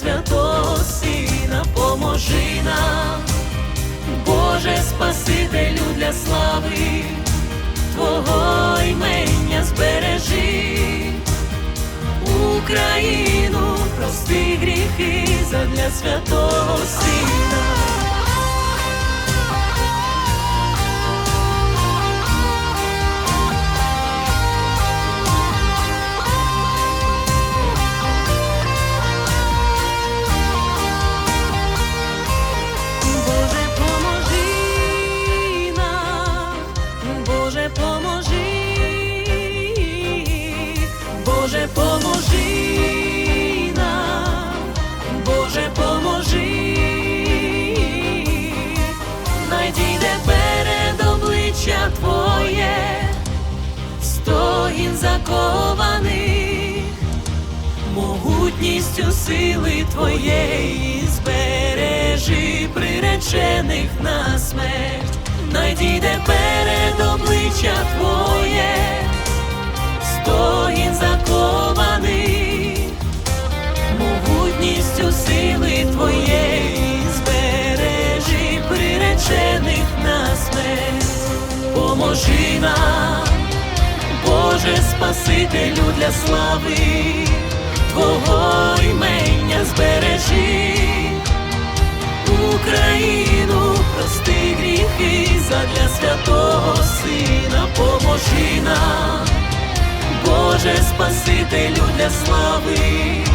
святого Сина, поможи нам, Боже Спасителю для слави, Твого імення збережи. Україну, прости гріхи задля святого Сина. Закованих могутністю сили твоєї. Збережи приречених на смерть, найдійде перед Боже Спасителю для слави, Твого імення збережи, Україну, прости гріхи задля святого Сина, поможи нам, Боже Спасителю для слави,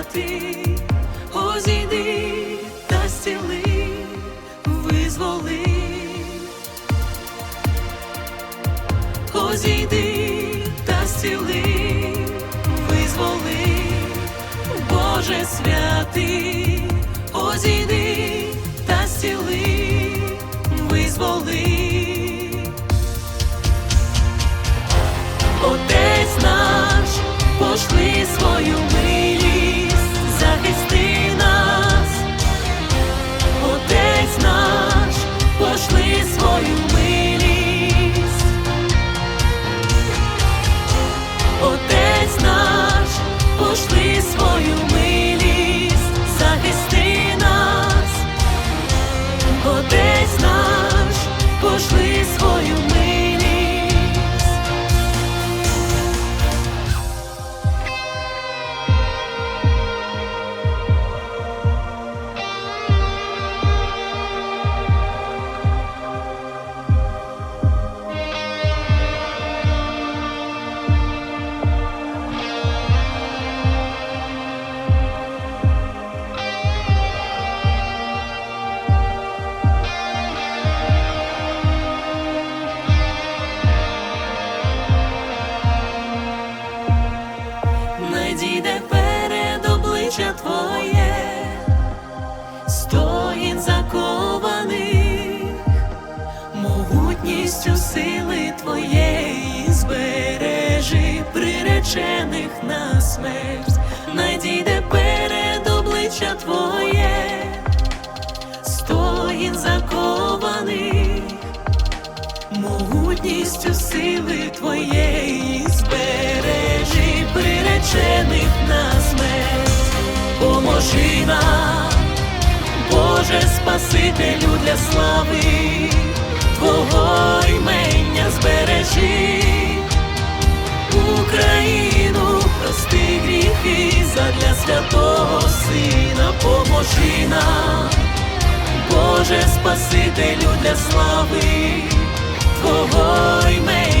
святий, озійди та зціли, визволи, озійди та зціли, визволи, Боже святий, могутністю сили Твоєї. Збережи приречених на смерть, надійде перед обличчя Твоє, стоїн закованих, могутністю сили Твоєї. Збережи приречених на смерть, поможи нам, Боже Спасителю для слави, Твого імення збережи, Україну, прости гріхи задля святого Сина, поможи нам, Боже Спасителю для слави. Твого імення